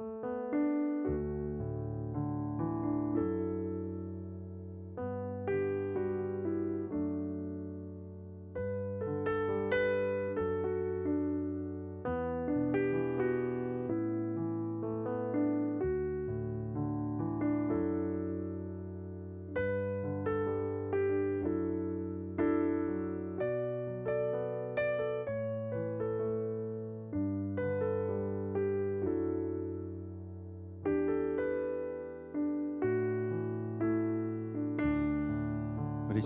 우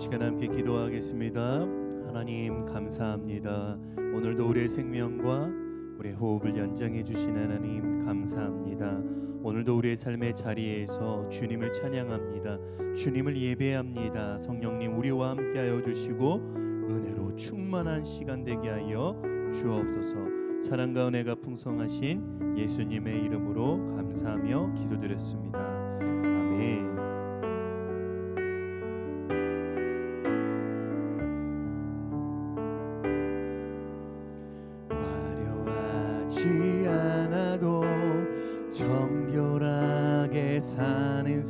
시간 함께 기도하겠습니다. 하나님 감사합니다. 오늘도 우리의 생명과 우리의 호흡을 연장해 주신 하나님 감사합니다. 오늘도 우리의 삶의 자리에서 주님을 찬양합니다. 주님을 예배합니다. 성령님 우리와 함께하여 주시고 은혜로 충만한 시간 되게 하여 주옵소서. 사랑과 은혜가 풍성하신 예수님의 이름으로 감사하며 기도드렸습니다. 아멘.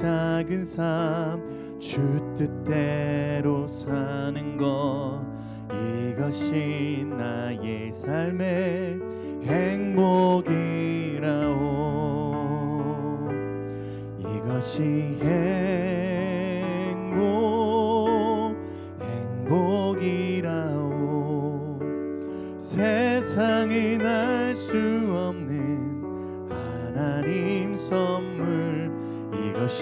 작은 삶 주 뜻대로 사는 것. 이것이 나의 삶의 행복이라오. 이것이 행복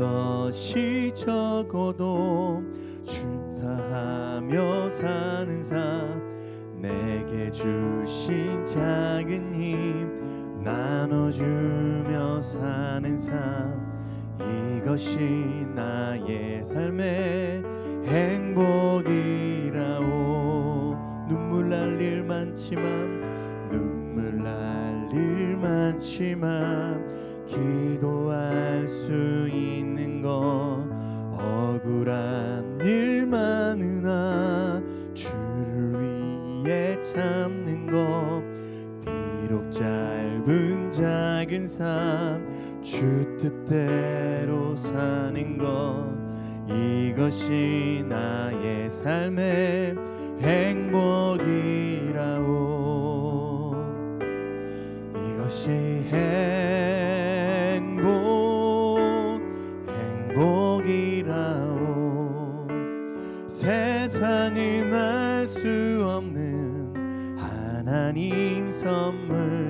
것이 적어도 춤사하며 사는 삶 내게 주신 작은 힘 나눠주며 사는 삶 이것이 나의 삶의 행복 삶 주 뜻대로 사는 것 이것이 나의 삶의 행복이라오. 이것이 행복 행복이라오. 세상에 날수 없는 하나님 선물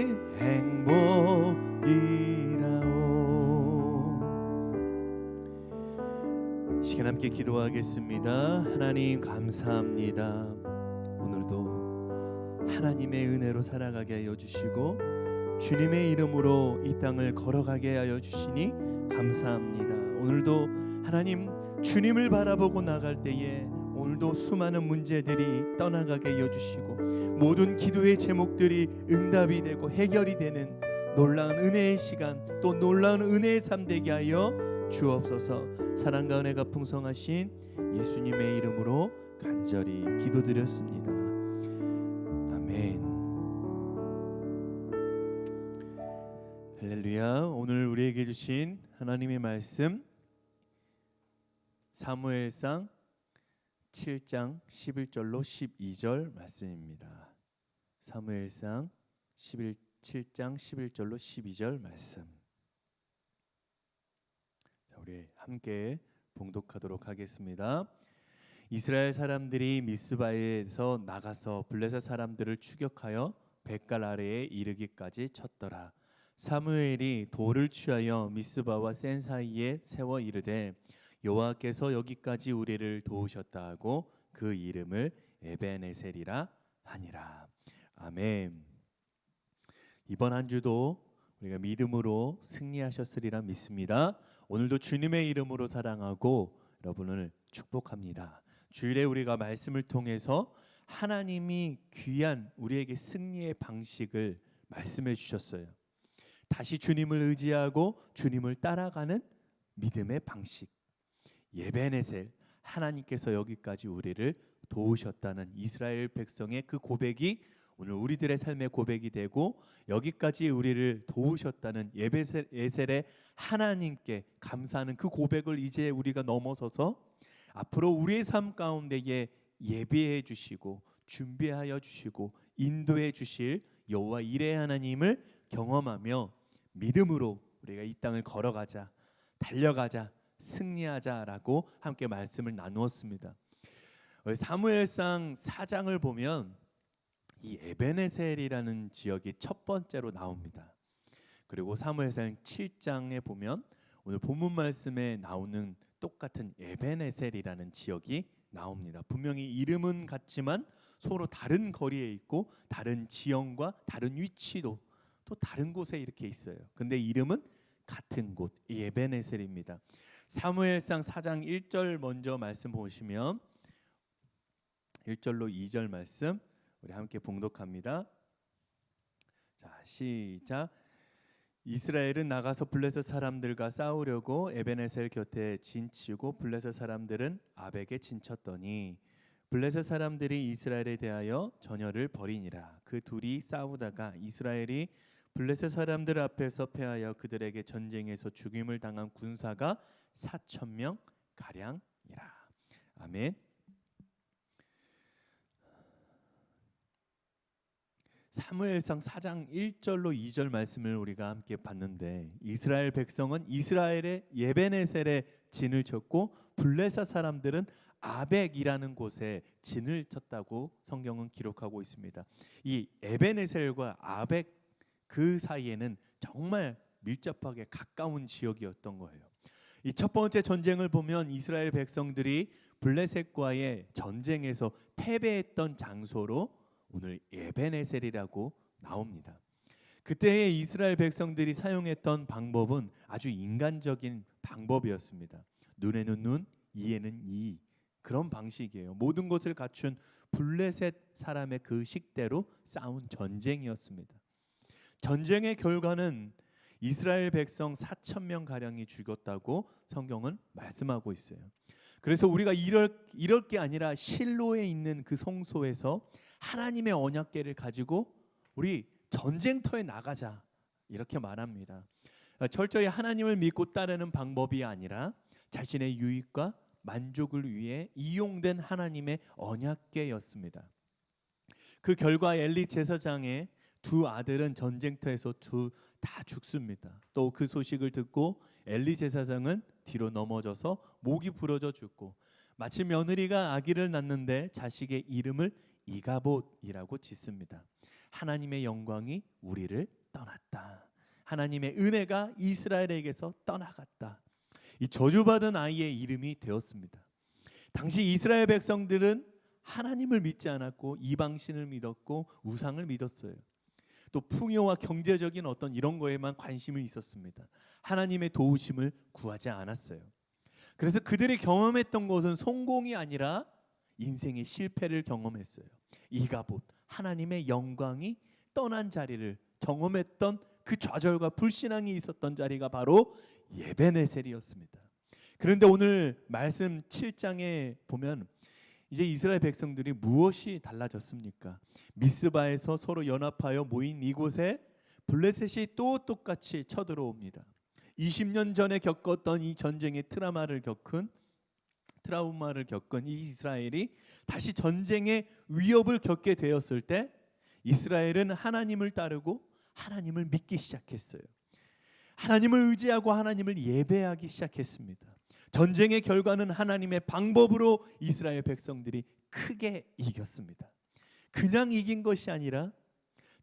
기도하겠습니다. 하나님 감사합니다. 오늘도 하나님의 은혜로 살아가게 하여 주시고 주님의 이름으로 이 땅을 걸어가게 하여 주시니 감사합니다. 오늘도 하나님 주님을 바라보고 나갈 때에 오늘도 수많은 문제들이 떠나가게 하여 주시고 모든 기도의 제목들이 응답이 되고 해결이 되는 놀라운 은혜의 시간 또 놀라운 은혜의 삶 되게 하여 주옵소서 사랑과 은혜가 풍성하신 예수님의 이름으로 간절히 기도드렸습니다 아멘 할렐루야 오늘 우리에게 주신 하나님의 말씀 사무엘상 7장 11절로 12절 말씀입니다. 사무엘상 11 7장 11절로 12절 말씀. 자, 우리 함께 봉독하도록 하겠습니다. 이스라엘 사람들이 미스바에서 나가서 블레셋 사람들을 추격하여 백갈 아래에 이르기까지 쳤더라. 사무엘이 돌을 취하여 미스바와 센 사이에 세워 이르되 여호와께서 여기까지 우리를 도우셨다 하고 그 이름을 에베네셀이라 하니라. 아멘. 이번 한 주도 우리가 믿음으로 승리하셨으리라 믿습니다. 오늘도 주님의 이름으로 사랑하고 여러분을 축복합니다. 주일에 우리가 말씀을 통해서 하나님이 귀한 우리에게 승리의 방식을 말씀해 주셨어요. 다시 주님을 의지하고 주님을 따라가는 믿음의 방식. 예베네셀 하나님께서 여기까지 우리를 도우셨다는 이스라엘 백성의 그 고백이 오늘 우리들의 삶의 고백이 되고 여기까지 우리를 도우셨다는 예베셀의 하나님께 감사하는 그 고백을 이제 우리가 넘어서서 앞으로 우리의 삶 가운데에 예비해 주시고 준비하여 주시고 인도해 주실 여호와 이레 하나님을 경험하며 믿음으로 우리가 이 땅을 걸어가자 달려가자 승리하자라고 함께 말씀을 나누었습니다. 사무엘상 4장을 보면 이 에베네셀이라는 지역이 첫 번째로 나옵니다. 그리고 사무엘상 7장에 보면 오늘 본문 말씀에 나오는 똑같은 에베네셀이라는 지역이 나옵니다. 분명히 이름은 같지만 서로 다른 거리에 있고 다른 지형과 다른 위치도 또 다른 곳에 이렇게 있어요. 근데 이름은 같은 곳 에베네셀입니다. 사무엘상 4장 1절 먼저 말씀 보시면 1절로 2절 말씀 우리 함께 봉독합니다. 자, 시작. 이스라엘은 나가서 블레셋 사람들과 싸우려고 에베네셀 곁에 진치고 블레셋 사람들은 아벡에 진쳤더니 블레셋 사람들이 이스라엘에 대하여 전열을 벌이니라. 그 둘이 싸우다가 이스라엘이 블레셋 사람들 앞에서 패하여 그들에게 전쟁에서 죽임을 당한 군사가 4천 명 가량이라. 아멘. 사무엘상 4장 1절로 2절 말씀을 우리가 함께 봤는데 이스라엘 백성은 이스라엘의 예베네셀에 진을 쳤고 블레셋 사람들은 아벡이라는 곳에 진을 쳤다고 성경은 기록하고 있습니다. 이 에베네셀과 아벡 그 사이에는 정말 밀접하게 가까운 지역이었던 거예요. 이 첫 번째 전쟁을 보면 이스라엘 백성들이 블레셋과의 전쟁에서 패배했던 장소로 오늘 에베네셀이라고 나옵니다. 그때의 이스라엘 백성들이 사용했던 방법은 아주 인간적인 방법이었습니다. 눈에는 눈, 이에는 이 그런 방식이에요. 모든 것을 갖춘 블레셋 사람의 그 식대로 싸운 전쟁이었습니다. 전쟁의 결과는 이스라엘 백성 4천 명 가량이 죽었다고 성경은 말씀하고 있어요. 그래서 우리가 이럴 이럴 게 아니라 실로에 있는 그 성소에서 하나님의 언약궤를 가지고 우리 전쟁터에 나가자 이렇게 말합니다. 철저히 하나님을 믿고 따르는 방법이 아니라 자신의 유익과 만족을 위해 이용된 하나님의 언약궤였습니다. 그 결과 엘리 제사장의 두 아들은 전쟁터에서 두 다 죽습니다. 또 그 소식을 듣고 엘리 제사장은 뒤로 넘어져서 목이 부러져 죽고 마치 며느리가 아기를 낳는데 자식의 이름을 이가봇이라고 짓습니다. 하나님의 영광이 우리를 떠났다. 하나님의 은혜가 이스라엘에게서 떠나갔다. 이 저주받은 아이의 이름이 되었습니다. 당시 이스라엘 백성들은 하나님을 믿지 않았고 이방신을 믿었고 우상을 믿었어요. 또 풍요와 경제적인 어떤 이런 거에만 관심이 있었습니다. 하나님의 도우심을 구하지 않았어요. 그래서 그들이 경험했던 것은 성공이 아니라 인생의 실패를 경험했어요. 이가봇 하나님의 영광이 떠난 자리를 경험했던 그 좌절과 불신앙이 있었던 자리가 바로 예베네셀이었습니다. 그런데 오늘 말씀 7장에 보면 이제 이스라엘 백성들이 무엇이 달라졌습니까? 미스바에서 서로 연합하여 모인 이곳에 블레셋이 또 똑같이 쳐들어옵니다. 20년 전에 겪었던 이 전쟁의 트라마를 겪은 트라우마를 겪은 이 이스라엘이 다시 전쟁의 위협을 겪게 되었을 때 이스라엘은 하나님을 따르고 하나님을 믿기 시작했어요. 하나님을 의지하고 하나님을 예배하기 시작했습니다. 전쟁의 결과는 하나님의 방법으로 이스라엘 백성들이 크게 이겼습니다. 그냥 이긴 것이 아니라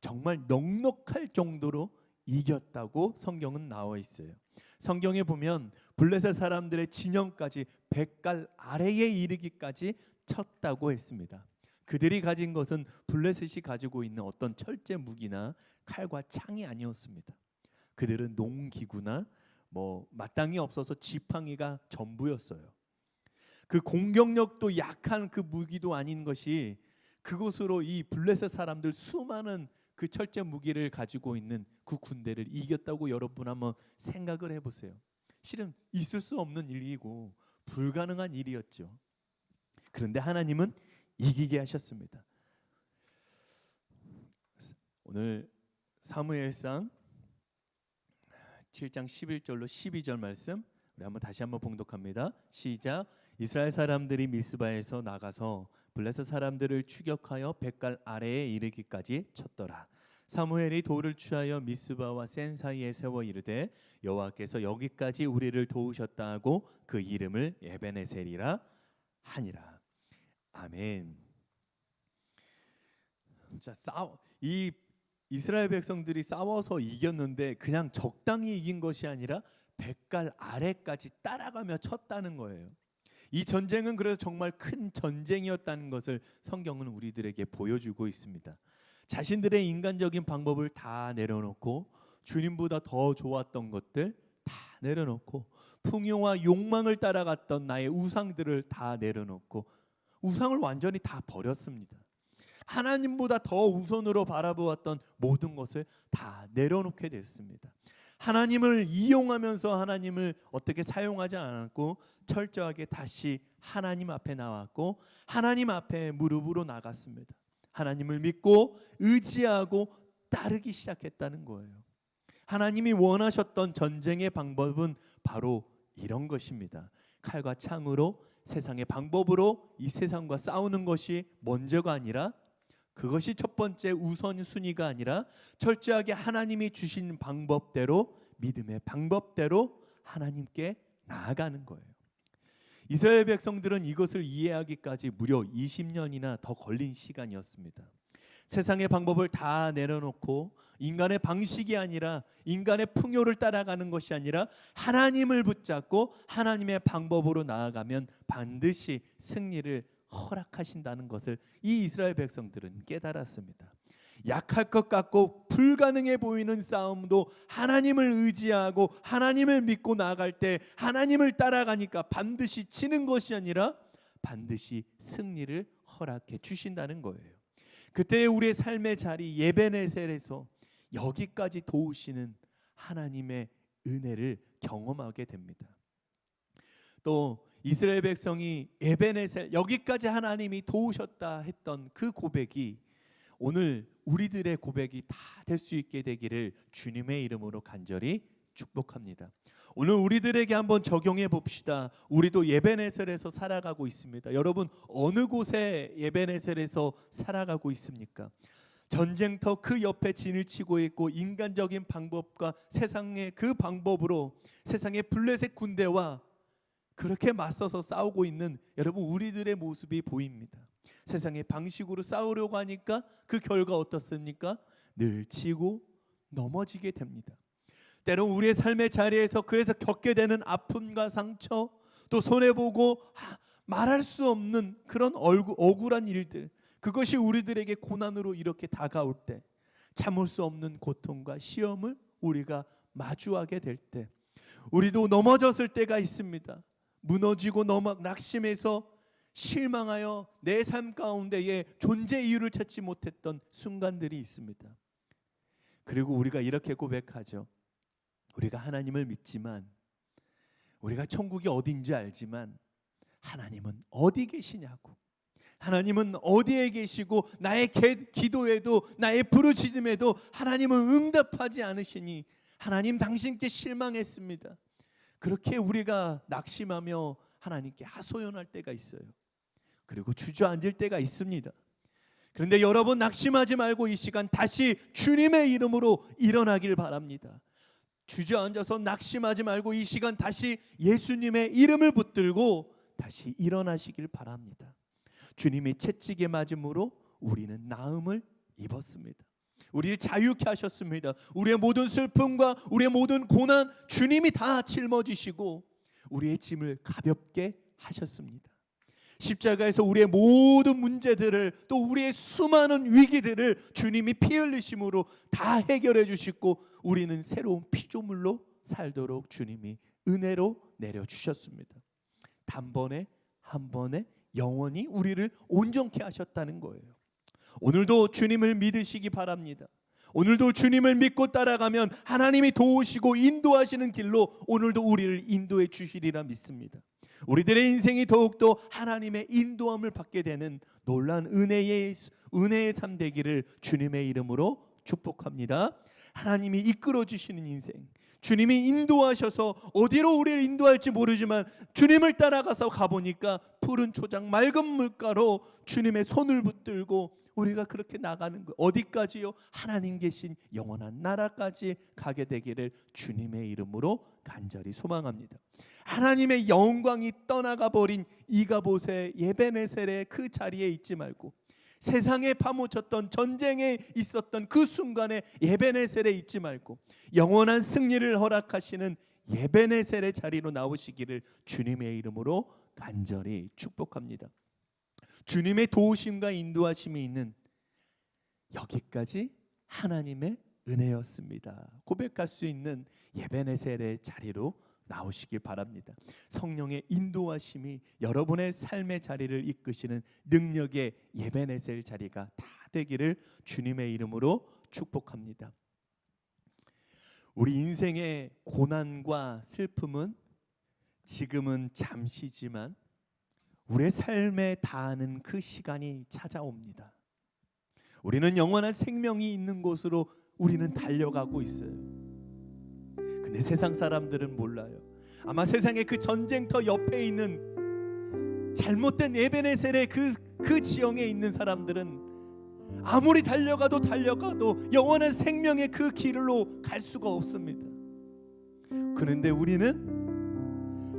정말 넉넉할 정도로 이겼다고 성경은 나와 있어요. 성경에 보면 블레셋 사람들의 진영까지 백갈 아래에 이르기까지 쳤다고 했습니다. 그들이 가진 것은 블레셋이 가지고 있는 어떤 철제 무기나 칼과 창이 아니었습니다. 그들은 농기구나 뭐 마땅히 없어서 지팡이가 전부였어요. 그 공격력도 약한 그 무기도 아닌 것이 그곳으로 이 블레셋 사람들 수많은 그 철제 무기를 가지고 있는 그 군대를 이겼다고 여러분 한번 생각을 해보세요. 실은 있을 수 없는 일이고 불가능한 일이었죠. 그런데 하나님은 이기게 하셨습니다. 오늘 사무엘상 7장 11절로 12절 말씀 우리 한번 다시 한번 봉독합니다. 시작. 이스라엘 사람들이 미스바에서 나가서 블레셋 사람들을 추격하여 백갈 아래에 이르기까지 쳤더라. 사무엘이 돌을 취하여 미스바와 센 사이에 세워 이르되 여호와께서 여기까지 우리를 도우셨다 하고 그 이름을 에베네셀이라 하니라. 아멘. 자, 싸우 이 이스라엘 백성들이 싸워서 이겼는데 그냥 적당히 이긴 것이 아니라 백갈 아래까지 따라가며 쳤다는 거예요. 이 전쟁은 그래서 정말 큰 전쟁이었다는 것을 성경은 우리들에게 보여주고 있습니다. 자신들의 인간적인 방법을 다 내려놓고 주님보다 더 좋았던 것들 다 내려놓고 풍요와 욕망을 따라갔던 나의 우상들을 다 내려놓고 우상을 완전히 다 버렸습니다. 하나님보다 더 우선으로 바라보았던 모든 것을 다 내려놓게 됐습니다. 하나님을 이용하면서 하나님을 어떻게 사용하지 않았고 철저하게 다시 하나님 앞에 나왔고 하나님 앞에 무릎으로 나갔습니다. 하나님을 믿고 의지하고 따르기 시작했다는 거예요. 하나님이 원하셨던 전쟁의 방법은 바로 이런 것입니다. 칼과 창으로 세상의 방법으로 이 세상과 싸우는 것이 먼저가 아니라 그것이 첫 번째 우선순위가 아니라 철저하게 하나님이 주신 방법대로 믿음의 방법대로 하나님께 나아가는 거예요. 이스라엘 백성들은 이것을 이해하기까지 무려 20년이나 더 걸린 시간이었습니다. 세상의 방법을 다 내려놓고 인간의 방식이 아니라 인간의 풍요를 따라가는 것이 아니라 하나님을 붙잡고 하나님의 방법으로 나아가면 반드시 승리를 허락하신다는 것을 이 이스라엘 백성들은 깨달았습니다. 약할 것 같고 불가능해 보이는 싸움도 하나님을 의지하고 하나님을 믿고 나아갈 때 하나님을 따라가니까 반드시 치는 것이 아니라 반드시 승리를 허락해 주신다는 거예요. 그때 우리의 삶의 자리 예배네셀에서 여기까지 도우시는 하나님의 은혜를 경험하게 됩니다. 또 이스라엘 백성이 에베네셀 여기까지 하나님이 도우셨다 했던 그 고백이 오늘 우리들의 고백이 다 될 수 있게 되기를 주님의 이름으로 간절히 축복합니다. 오늘 우리들에게 한번 적용해 봅시다. 우리도 예베네셀에서 살아가고 있습니다. 여러분 어느 곳에 예베네셀에서 살아가고 있습니까? 전쟁터 그 옆에 진을 치고 있고 인간적인 방법과 세상의 그 방법으로 세상의 블레셋 군대와 그렇게 맞서서 싸우고 있는 여러분 우리들의 모습이 보입니다. 세상의 방식으로 싸우려고 하니까 그 결과 어떻습니까? 늘 치고 넘어지게 됩니다. 때로 우리의 삶의 자리에서 그래서 겪게 되는 아픔과 상처 또 손해 보고 말할 수 없는 그런 얼구, 억울한 일들 그것이 우리들에게 고난으로 이렇게 다가올 때 참을 수 없는 고통과 시험을 우리가 마주하게 될 때 우리도 넘어졌을 때가 있습니다. 무너지고 넘어 낙심해서 실망하여 내 삶 가운데에 존재 이유를 찾지 못했던 순간들이 있습니다. 그리고 우리가 이렇게 고백하죠. 우리가 하나님을 믿지만 우리가 천국이 어딘지 알지만 하나님은 어디 계시냐고. 하나님은 어디에 계시고 나의 기도에도 나의 부르짖음에도 하나님은 응답하지 않으시니 하나님 당신께 실망했습니다. 그렇게 우리가 낙심하며 하나님께 하소연할 때가 있어요. 그리고 주저앉을 때가 있습니다. 그런데 여러분 낙심하지 말고 이 시간 다시 주님의 이름으로 일어나길 바랍니다. 주저앉아서 낙심하지 말고 이 시간 다시 예수님의 이름을 붙들고 다시 일어나시길 바랍니다. 주님이 채찍에 맞음으로 우리는 나음을 입었습니다. 우리를 자유케 하셨습니다. 우리의 모든 슬픔과 우리의 모든 고난 주님이 다 짊어지시고 우리의 짐을 가볍게 하셨습니다. 십자가에서 우리의 모든 문제들을 또 우리의 수많은 위기들을 주님이 피 흘리심으로 다 해결해 주시고 우리는 새로운 피조물로 살도록 주님이 은혜로 내려 주셨습니다. 단번에 한 번에 영원히 우리를 온전케 하셨다는 거예요. 오늘도 주님을 믿으시기 바랍니다. 오늘도 주님을 믿고 따라가면 하나님이 도우시고 인도하시는 길로 오늘도 우리를 인도해 주시리라 믿습니다. 우리들의 인생이 더욱더 하나님의 인도함을 받게 되는 놀란 은혜의 은혜의 삶 되기를 주님의 이름으로 축복합니다. 하나님이 이끌어 주시는 인생, 주님이 인도하셔서 어디로 우리를 인도할지 모르지만 주님을 따라가서 가보니까 푸른 초장 맑은 물가로 주님의 손을 붙들고 우리가 그렇게 나가는 거 어디까지요? 하나님 계신 영원한 나라까지 가게 되기를 주님의 이름으로 간절히 소망합니다. 하나님의 영광이 떠나가 버린 이가봇의 예베네셀의 그 자리에 있지 말고 세상에 파묻혔던 전쟁에 있었던 그 순간에 예베네셀에 있지 말고 영원한 승리를 허락하시는 예베네셀의 자리로 나오시기를 주님의 이름으로 간절히 축복합니다. 주님의 도우심과 인도하심이 있는 여기까지 하나님의 은혜였습니다. 고백할 수 있는 예베네셀의 자리로 나오시기 바랍니다. 성령의 인도하심이 여러분의 삶의 자리를 이끄시는 능력의 예배네셀 자리가 다 되기를 주님의 이름으로 축복합니다. 우리 인생의 고난과 슬픔은 지금은 잠시지만 우리의 삶에 닿는 그 시간이 찾아옵니다. 우리는 영원한 생명이 있는 곳으로 우리는 달려가고 있어요. 근데 세상 사람들은 몰라요. 아마 세상의 그 전쟁터 옆에 있는 잘못된 에베네셀의 그, 그 지형에 있는 사람들은 아무리 달려가도 달려가도 영원한 생명의 그 길로 갈 수가 없습니다. 그런데 우리는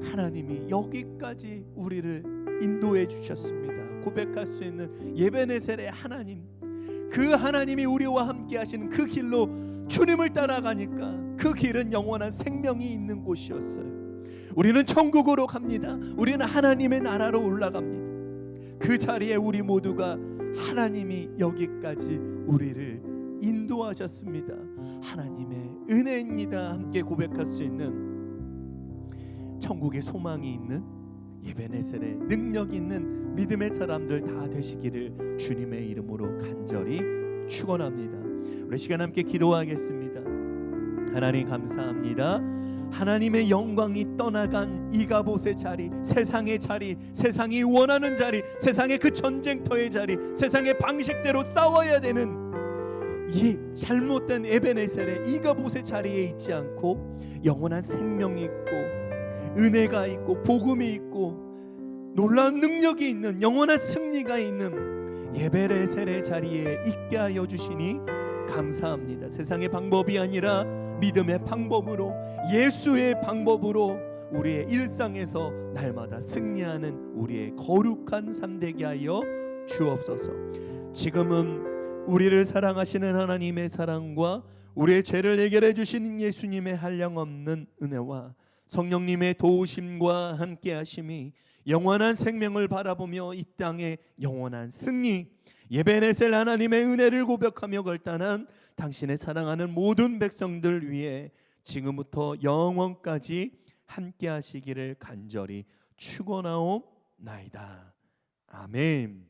하나님이 여기까지 우리를 인도해 주셨습니다. 고백할 수 있는 예베네셀의 하나님, 그 하나님이 우리와 함께 하시는 그 길로 주님을 따라가니까 그 길은 영원한 생명이 있는 곳이었어요. 우리는 천국으로 갑니다. 우리는 하나님의 나라로 올라갑니다. 그 자리에 우리 모두가 하나님이 여기까지 우리를 인도하셨습니다. 하나님의 은혜입니다. 함께 고백할 수 있는 천국의 소망이 있는 예베네셀의 능력 있는 믿음의 사람들 다 되시기를 주님의 이름으로 간절히 축원합니다. 우리 시간 함께 기도하겠습니다. 하나님 감사합니다. 하나님의 영광이 떠나간 이가봇의 자리, 세상의 자리, 세상이 원하는 자리, 세상의 그 전쟁터의 자리, 세상의 방식대로 싸워야 되는 이 잘못된 에베네셀의 이가봇의 자리에 있지 않고 영원한 생명이 있고 은혜가 있고 복음이 있고 놀라운 능력이 있는 영원한 승리가 있는 예베레셀의 자리에 있게 하여 주시니 감사합니다. 세상의 방법이 아니라 믿음의 방법으로 예수의 방법으로 우리의 일상에서 날마다 승리하는 우리의 거룩한 삶 되게 하여 주옵소서. 지금은 우리를 사랑하시는 하나님의 사랑과 우리의 죄를 해결해 주시는 예수님의 한량없는 은혜와 성령님의 도우심과 함께 하심이 영원한 생명을 바라보며 이 땅의 영원한 승리 예베네셀 하나님의 은혜를 고백하며 걸단한 당신의 사랑하는 모든 백성들 위해 지금부터 영원까지 함께 하시기를 간절히 축원하옵나이다. 아멘.